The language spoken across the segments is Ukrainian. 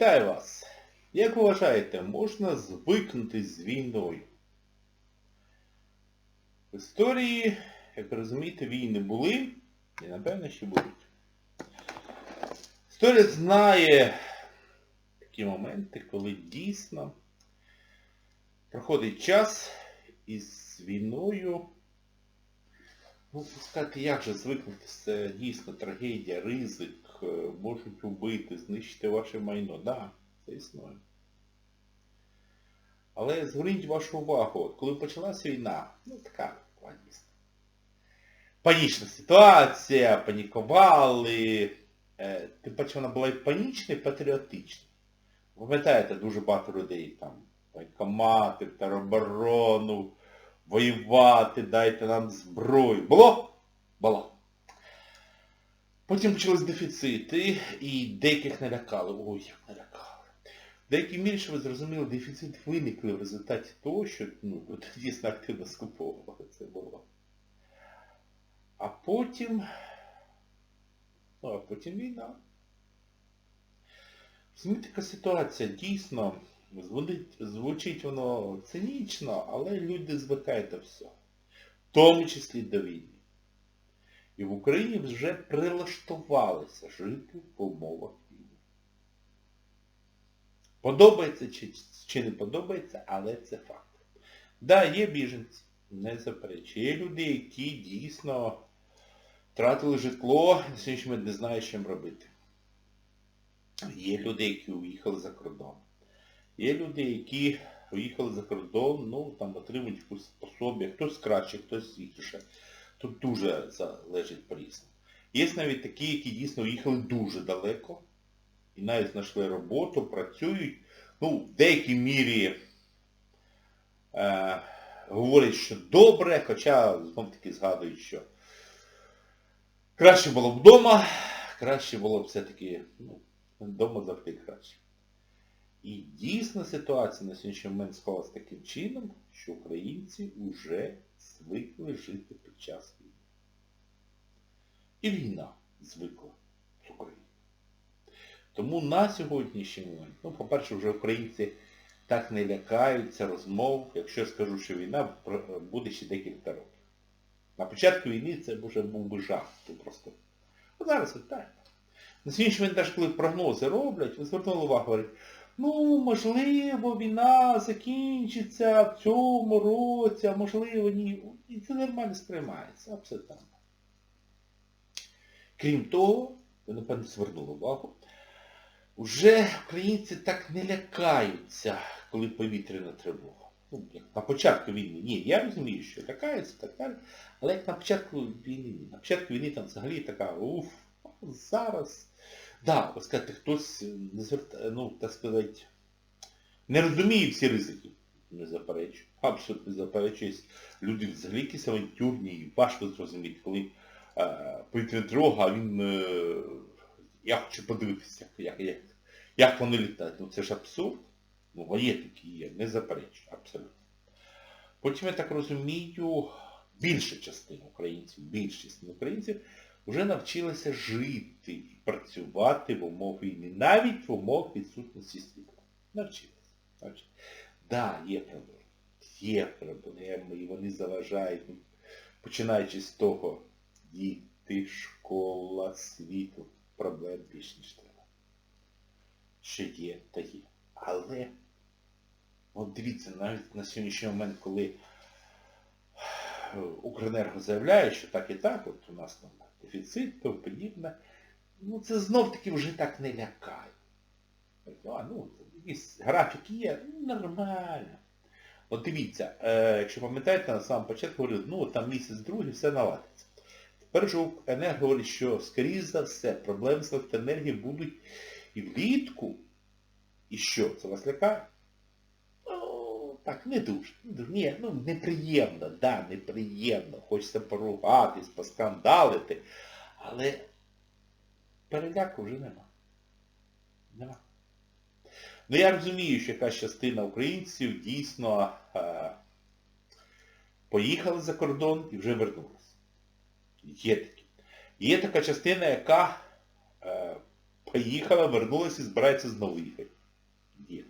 Вітаю вас! Як ви вважаєте, можна звикнути з війною? В історії, як розумієте, війни були і напевно ще будуть. Історія знає такі моменти, коли дійсно проходить час і з війною, ну, сказати, як же звикнути, це дійсно трагедія, ризик, е, можуть убити, знищити ваше майно. Так, да, це існує. Але зверніть вашу увагу, коли почалася війна, ну така була. Панічна ситуація, панікували. Е, Тим паче вона була і панічна, і патріотична. Ви пам'ятаєте, дуже багато людей там, воєнкомати, тероборону, воювати, дайте нам зброю. Було? Було. Потім почались дефіцити, і деяких налякали. Ой, як налякали. В деякій мірі, що ви зрозуміли, дефіцит виникли в результаті того, що ну, дійсно активно скуповували це було. А потім... Ну, а потім війна. Розумієте, така ситуація дійсно зводить, звучить воно цинічно, але люди звикають до всього. В тому числі до війни. І в Україні вже прилаштувалися жити в умовах війни. Подобається чи, чи не подобається, але це факт. Так, да, є біженці, не заперечую. Є люди, які дійсно втратили житло, на не знають, їм робити. Є люди, які уїхали за кордон. Є люди, які уїхали за кордон, ну, там отримують якусь пособі, хтось краще, хтось гірше. Тут дуже залежить по-різному. Є навіть такі, які дійсно уїхали дуже далеко і навіть знайшли роботу, працюють. Ну, в деякій мірі е, говорять, що добре, хоча знов таки згадують, що краще було б вдома, краще було б все-таки, ну, вдома завжди краще. І дійсно ситуація на сьогоднішній момент склалась таким чином, що українці вже звикли жити під час війни. І війна звикла з України. Тому на сьогоднішній момент, ну, по-перше, вже українці так не лякаються розмов, якщо я скажу, що війна буде ще декілька років. На початку війни це вже був би жах. Просто. А зараз так. На сьогоднішній момент, навіть коли прогнози роблять, ви звернули увагу, говорять, ну, можливо, війна закінчиться в цьому році, а можливо, ні. І це нормально сприймається, абсолютно. Крім того, ви, напевно, звернули увагу, вже українці так не лякаються, коли повітряна тривога. Ну, як на початку війни. Ні, я розумію, що лякаються так далі, але як на початку війни. На початку війни там взагалі така, уф, зараз. Да, скажете, хтось не зверта, ну, так сказати, не розуміє всі ризики. Не заперечую. Абсолютно не заперечую. Люди взагалі якісь авантюрні, і важко зрозуміти, коли е, повітряна тривога, а він... Е, я хочу подивитися, як, як, як вони літають. Ну це ж абсурд. Ну, а є такі є, не заперечую, абсолютно. Потім, я так розумію, більша частина українців, більшість українців вже навчилася жити і працювати в умовах війни, навіть в умовах відсутності світла. Навчилися. Так, да, є проблеми. Є проблеми, і вони заважають, починаючи з того, діти, школа, світло, проблем більш ніж треба. Що є, та є. Але, от дивіться, навіть на сьогоднішній момент, коли Укренерго заявляє, що так і так, от у нас там дефіцит, то подібне, ну це знов-таки вже так не лякає. А, ну, якісь графіки є, ну нормально. От дивіться, е, якщо пам'ятаєте, на самому початку говорили, ну там місяць-другий все наладиться. Тепер же Укренерго говорить, що, скоріше за все, проблеми з електроенергією будуть і влітку. І що? Це вас лякає? Так, не дуже. Не дуже. Ні, ну неприємно, да, неприємно. Хочеться поругатись, поскандалити. Але переляку вже нема. Нема. Ну я розумію, що якась частина українців дійсно е, поїхали за кордон і вже вернулися. Є такі. Є така частина, яка е, поїхала, вернулася і збирається знову їхати. Є.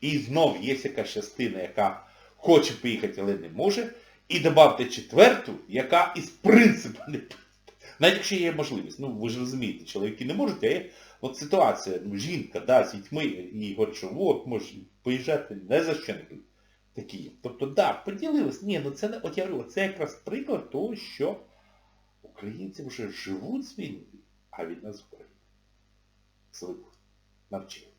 І знов є якась частина, яка хоче поїхати, але не може. І додавте четверту, яка із принципу не навіть якщо є можливість. Ну, ви ж розумієте, чоловіки не можуть, а є от ситуація, ну, жінка, да, з дітьми, і говорить, що от, може поїжджати, не за що не. Такі. Тобто, да, поділились. Ні, ну це не, от я говорю, це якраз приклад того, що українці вже живуть з війною, а війна з Україною. Звикли. Навчились.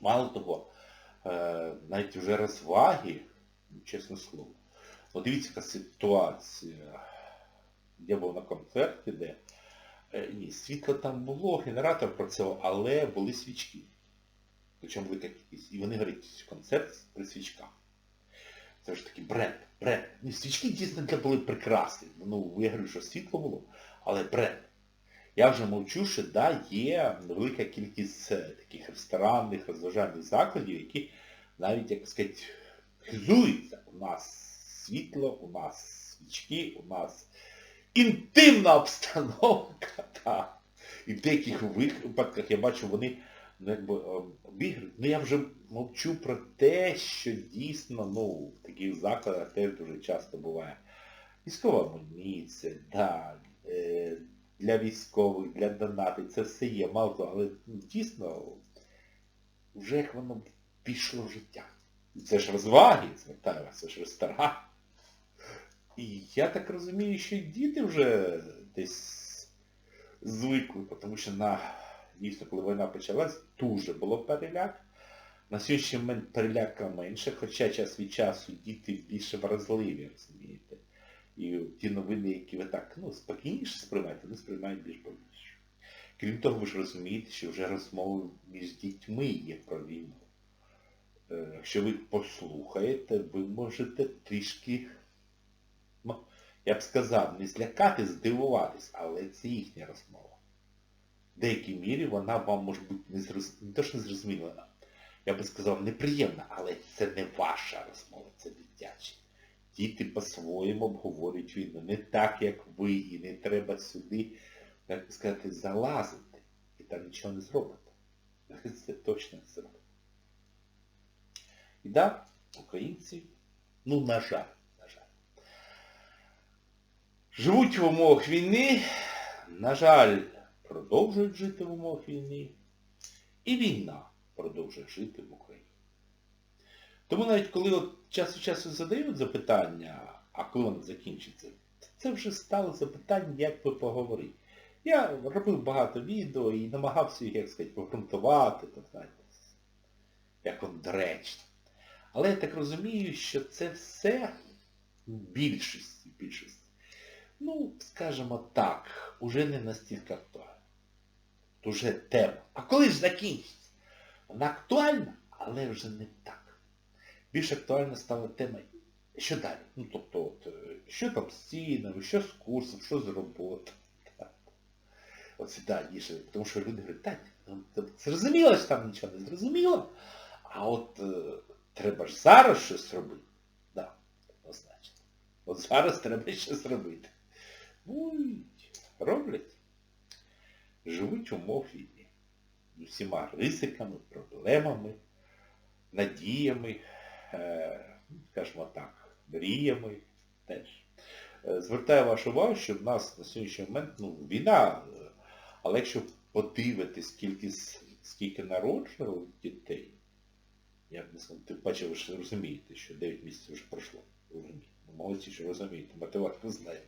Мало того, е, навіть вже розваги, ну, чесне слово. От дивіться, яка ситуація. Я був на концерті, де е, ні, світло там було, генератор працював, але були свічки. Причому велика кількість. І вони говорять, концерт при свічках. Це ж такий бренд, бренд. Свічки дійсно були прекрасні. Ну, я говорю, що світло було, але бренд. Я вже мовчу, що да, є велика кількість е, таких ресторанних, розважальних закладів, які навіть, як сказати, хизуються. У нас світло, у нас свічки, у нас інтимна обстановка. Так. І в деяких випадках я бачу, вони ну, якби, обігрують. Ну я вже мовчу про те, що дійсно ну, в таких закладах теж дуже часто буває. Військова амуніція, да, е, для військових, для донатів, це все є, мало того, але ну, дійсно вже як воно пішло в життя. Це ж розваги, звертаю вас, це ж ресторан. І я так розумію, що діти вже десь звикли, тому що на дійсно, коли війна почалась, дуже було переляк. На сьогоднішній момент переляка менше, хоча час від часу діти більше вразливі, розумієте. І ті новини, які ви так, ну, спокійніше сприймаєте, вони сприймають більш боліше. Крім того, ви ж розумієте, що вже розмови між дітьми є про війну. Е, Якщо ви послухаєте, ви можете трішки, ну, я б сказав, не злякати, здивуватись, але це їхня розмова. В деякій мірі вона вам може бути не, зроз... не то, що не зрозуміла, я би сказав, неприємна, але це не ваша розмова, це дитяча. Діти по-своєму обговорюють війну. Не так, як ви, і не треба сюди, як сказати, залазити. І там нічого не зробите. Це точно не зробите. І так, українці, ну, на жаль, на жаль, живуть в умовах війни, на жаль, продовжують жити в умовах війни. І війна продовжує жити в Україні. Тому навіть коли от час від часу задають запитання, а коли воно закінчиться, це вже стало запитання, як ви поговорити. Я робив багато відео і намагався їх, як сказати, погрунтувати, як он доречно. Але я так розумію, що це все в більшості, більшості, ну, скажімо так, уже не настільки актуально. Уже тема. А коли ж закінчиться? Вона актуальна, але вже не так. Більш актуальна стала тема, що далі? Ну, тобто, от, е, що там з цінами, що з курсом, що з роботи. Оце ніж, тому що люди говорять, так, ну, зрозуміло, що там нічого не зрозуміло, а от е, треба ж зараз щось робити. Да, однозначно. От зараз треба щось робити. Ну роблять. Живуть умов війни. З усіма ризиками, проблемами, надіями, скажімо так, мріями теж. Е, Звертаю вашу увагу, що в нас на сьогоднішній момент ну, війна, е, але якщо подивитись, скільки, скільки народжено дітей, я б не сказав, тим паче ви ж розумієте, що 9 місяців вже пройшло. Розумієте. Молодці, що розумієте, математику знаєте.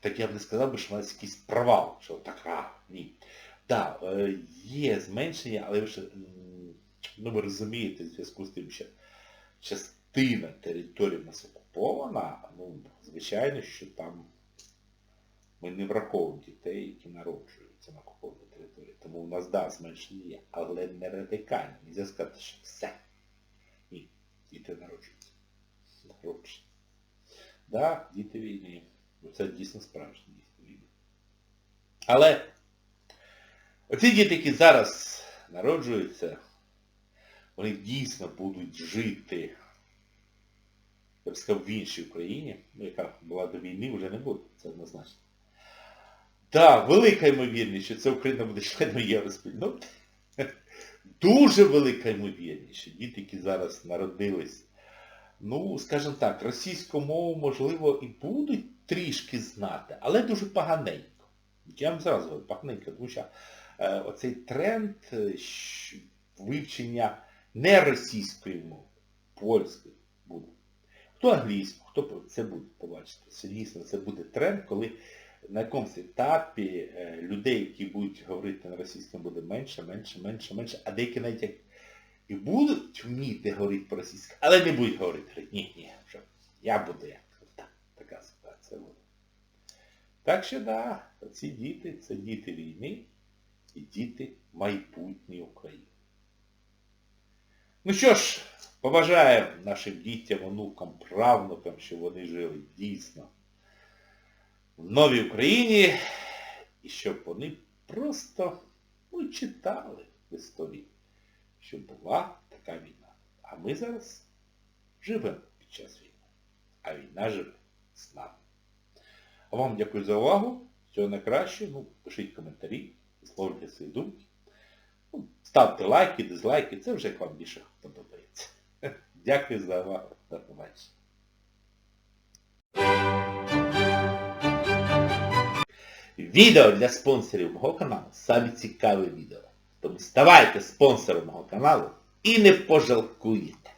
Так я б не сказав що у нас якийсь провал, що така, ні. Так, да, є зменшення, але ви ж, ну ви розумієте, в зв'язку з тим, що частина території в нас окупована, ну, звичайно, що там ми не враховуємо дітей, які народжуються на окупованій території. Тому у нас, да, зменшення є, але не радикально. Нельзя сказати, що все. Ні, діти народжуються. Народжуються. Да, діти війни. Це дійсно справжні діти війни. Але оці діти, які зараз народжуються, вони дійсно будуть жити, я б сказав, в іншій Україні, ну, яка була до війни, вже не буде, це однозначно. Так, велика ймовірність, що це Україна буде членом Євроспільноти. Дуже велика ймовірність, що діти, які зараз народились, ну, скажімо так, російську мову, можливо, і будуть трішки знати, але дуже поганенько. Я вам зразу говорю, поганенько, тому що е, оцей тренд е, вивчення не російської мови, польської буде. Хто англійську, хто по- це буде, побачите. Це це буде тренд, коли на якомусь етапі е, людей, які будуть говорити на російському, буде менше, менше, менше, менше, а деякі навіть як і будуть вміти говорити по-російськи, але не будуть говорити. Ні, ні, вже я буду як. Так, така ситуація буде. Так що да, ці діти це діти війни і діти майбутньої України. Ну що ж, побажаємо нашим дітям, онукам, правнукам, щоб вони жили дійсно в новій Україні і щоб вони просто ну, читали в історії, що була така війна. А ми зараз живемо під час війни. А війна живе з нами. А вам дякую за увагу. Всього найкраще. Ну, пишіть коментарі, висловлюйте свої думки. Ну, ставте лайки, дизлайки, це вже як вам більше подобається. Дякую за увагу. До побачення. Відео для спонсорів мого каналу самі цікаві відео. Тому ставайте спонсором мого каналу і не пожалкуєте.